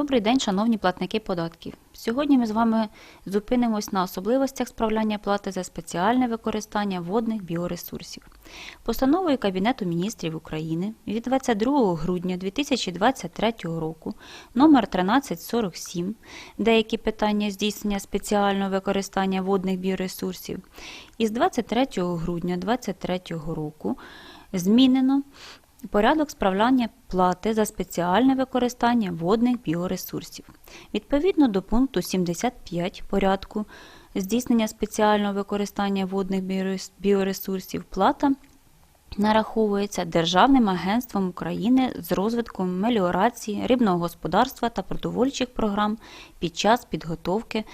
Добрий день, шановні платники податків. Сьогодні ми з вами зупинимось на особливостях справляння плати за спеціальне використання водних біоресурсів. Постановою Кабінету міністрів України від 22 грудня 2023 року номер 1347 деякі питання здійснення спеціального використання водних біоресурсів із 23 грудня 2023 року змінено Порядок справляння плати за спеціальне використання водних біоресурсів. Відповідно до пункту 75 порядку здійснення спеціального використання водних біорес- біоресурсів плата нараховується Державним агентством України з розвитку меліорації, рибного господарства та продовольчих програм під час підготовки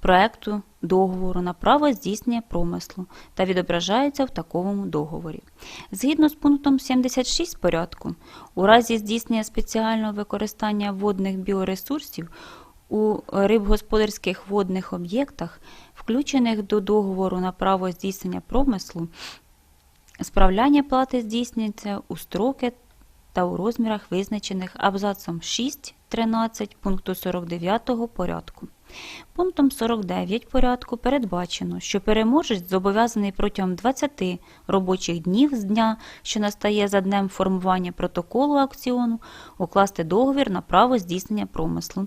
проекту договору на право здійснення промислу та відображається в такому договорі. Згідно з пунктом 76 порядку, у разі здійснення спеціального використання водних біоресурсів у рибгосподарських водних об'єктах, включених до договору на право здійснення промислу, Справляння плати здійснюється у строки та у розмірах, визначених абзацом 6.13 пункту 49 порядку. Пунктом 49 порядку передбачено, що переможець зобов'язаний протягом 20 робочих днів з дня, що настає за днем формування протоколу акціону, укласти договір на право здійснення промислу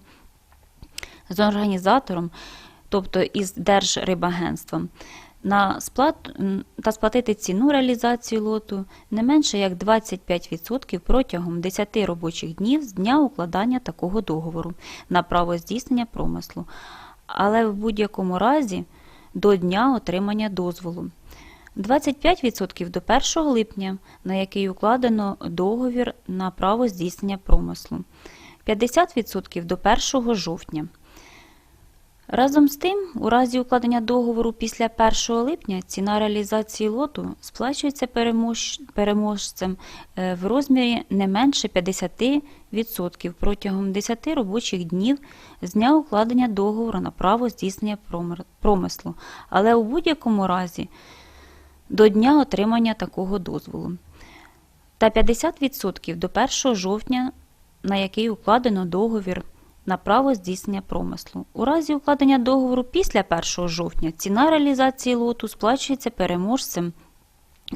з організатором, тобто із Держрибагентством, на сплат та сплатити ціну реалізації лоту не менше як 25% протягом 10 робочих днів з дня укладання такого договору на право здійснення промислу, але в будь-якому разі до дня отримання дозволу. 25% до 1 липня, на який укладено договір на право здійснення промислу, 50% до 1 жовтня. Разом з тим, у разі укладення договору після 1 липня ціна реалізації лоту сплачується перемож- переможцем е, в розмірі не менше 50% протягом 10 робочих днів з дня укладення договору на право здійснення промислу, але у будь-якому разі до дня отримання такого дозволу. Та 50% до 1 жовтня, на який укладено договір на право здійснення промислу. У разі укладення договору після 1 жовтня ціна реалізації лоту сплачується переможцем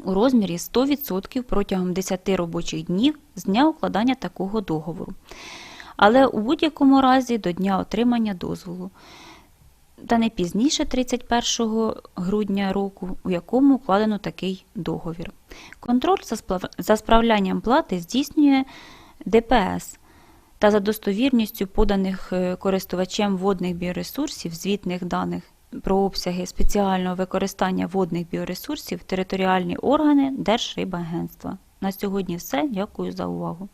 у розмірі 100% протягом 10 робочих днів з дня укладання такого договору. Але у будь-якому разі до дня отримання дозволу та не пізніше 31 грудня року, у якому укладено такий договір. Контроль за справлянням плати здійснює ДПС та за достовірністю поданих е, користувачем водних біоресурсів звітних даних про обсяги спеціального використання водних біоресурсів територіальні органи Держрибагентства. На сьогодні все. Дякую за увагу.